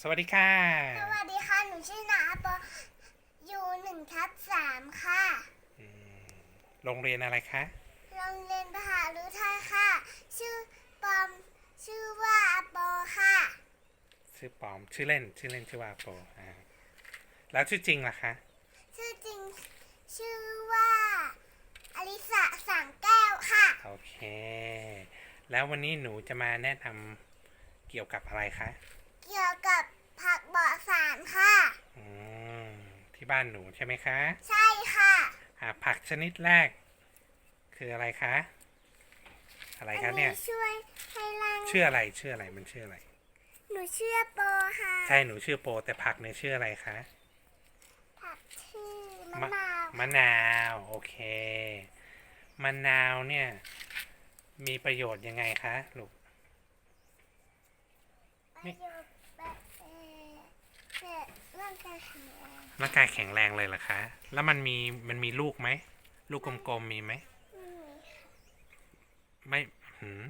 สวัสดีค่ะ สวัสดีค่ะ หนูชื่อนาปออยู่หนึ่งทับสามค่ะ โรงเรียนอะไรคะ โรงเรียนพหาฤทัยค่ะ ชื่อปอม ชื่อว่าอาปอค่ะ ชื่อปลอม ชื่อเล่น ชื่อเล่นชื่อว่าโปอ่า แล้วชื่อจริงล่ะคะ ชื่อจริง ชื่อว่าอลิสาสังแก้วค่ะ โอเค แล้ววันนี้หนูจะมาแนะนำเกี่ยวกับอะไรคะ เกี่ยวกับผักเบาะสารค่ะ อืมที่บ้านหนูใช่ไหมคะใช่ค่ะ อ่าผักชนิดแรก คืออะไรคะ อะไรอัคะเนี่ยช่วยให้ร่างชื่ออะไรชื่ออะไรมันชื่ออะไร หนูชื่อปอค่ะใช่หนูชื่อโปแต่ผักเนี่ยชื่ออะไรคะผักชื่อมะมะนาวมะนาวโอเคมะนาวเนี่ย มีประโยชน์ยังไงคะลูก ประโยชน์แบบเอ่อแบบ ร่างกายแข็งแรงร่างกายแข็งแรงเลยเหรอคะ แล้วมันมีมันมีลูกไหม ลูกกลมๆมีไหม ไม่มีค่ะไม่หืม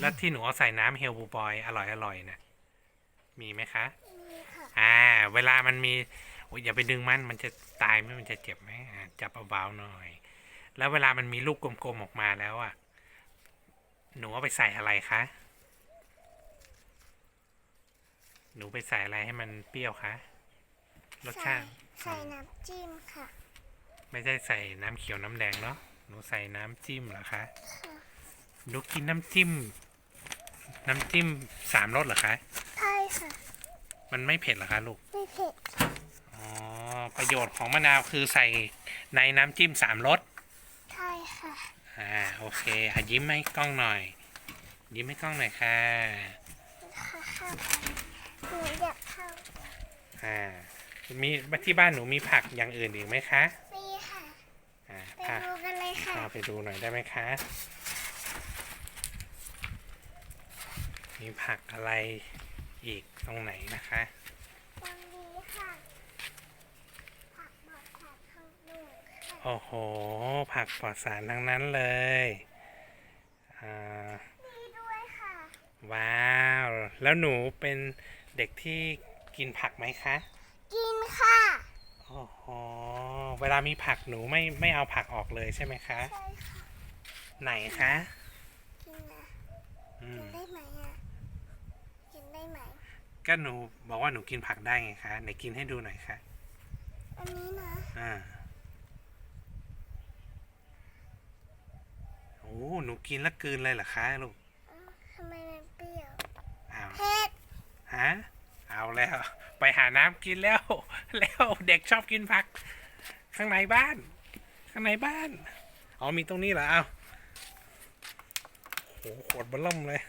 แล้วที่หนูเอาใส่น้ำเฮลบูบอยอร่อยอร่อยๆนะมีไหมคะไม่มีค่ะอ่า เวลามันมีโอ้ยอย่าไปดึงมันมันจะตายไหมมันจะเจ็บไหมอ่าจับเบาๆหน่อย แล้วเวลามันมีลูกกลมๆออกมาแล้วอะ หนูเอาไปใส่อะไรคะ หนูไปใส่อะไรให้มันเปรี้ยวคะรสชาติใส่น้ำจิ้มค่ะ ไม่ใช่ใส่น้ำเขียวน้ำแดงเนาะหนูใส่น้ำจิ้มเหรอคะหนูกินน้ำจิ้ม น้ำจิ้มสามรสเหรอคะใช่ค่ะ มันไม่เผ็ดเหรอคะลูกไม่เผ็ดอ๋อประโยชน์ของมะนาวคือใส่ในน้ำจิ้มสามรสใช่ค่ะอ่าโอเคอะยิ้มให้กล้องหน่อย ยิ้มให้กล้องหน่อยค่ะ ค่ะเข้าไปหนูอยากเข้า อ่า มีที่บ้านหนูมีผักอย่างอื่นอีกไหมคะมีค่ะ อ่าไปพาดูกันเลยค่ะพาไปดูหน่อยได้ไหมคะ มีผักอะไรอีกตรงไหนนะคะ ตรงนี้ค่ะ ผักบดผักข้างหนูค่ะโอ้โห ผักปลอดสารทั้งนั้นเลยอ่านี่ด้วยค่ะ ว้าว แล้วหนูเป็นเด็กที่ กินผักไหมคะ กินค่ะโอ้โหเวลามีผักหนูไม่ไม่เอาผักออกเลยใช่ไหมคะ ใช่ค่ะไหนคะ กินนะอืกิมนได้ไหมอะกินได้ไหม ก็หนูบอกว่าหนูกินผักได้ไงคะไหนกินให้ดูหน่อยคะอันนี้นะอ่า โอ้ หนูกินแล้วกลืนเลยเหรอคะลูก เอ้าทำไมมันเปรี้ยว อ้าว เผ็ด ฮะ เอา แล้ว ไปหาน้ำกินแล้ว แล้วเด็กชอบกินผัก ข้างในบ้าน ข้างในบ้านอ๋อมีตรงนี้เหรอเอาโหขวดเบล่มเลย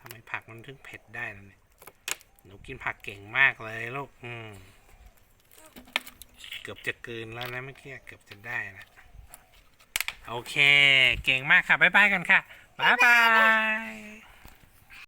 ทำไมผักมันถึงเผ็ดได้ล่ะเนี่ยหนูกินผักเก่งมากเลยลูกอืมเกือบจะกลืนแล้วนะเมื่อกี้เกือบจะได้นะโอเค เก่งมากค่ะ บ๊ายบายกันค่ะ บ๊ายบาย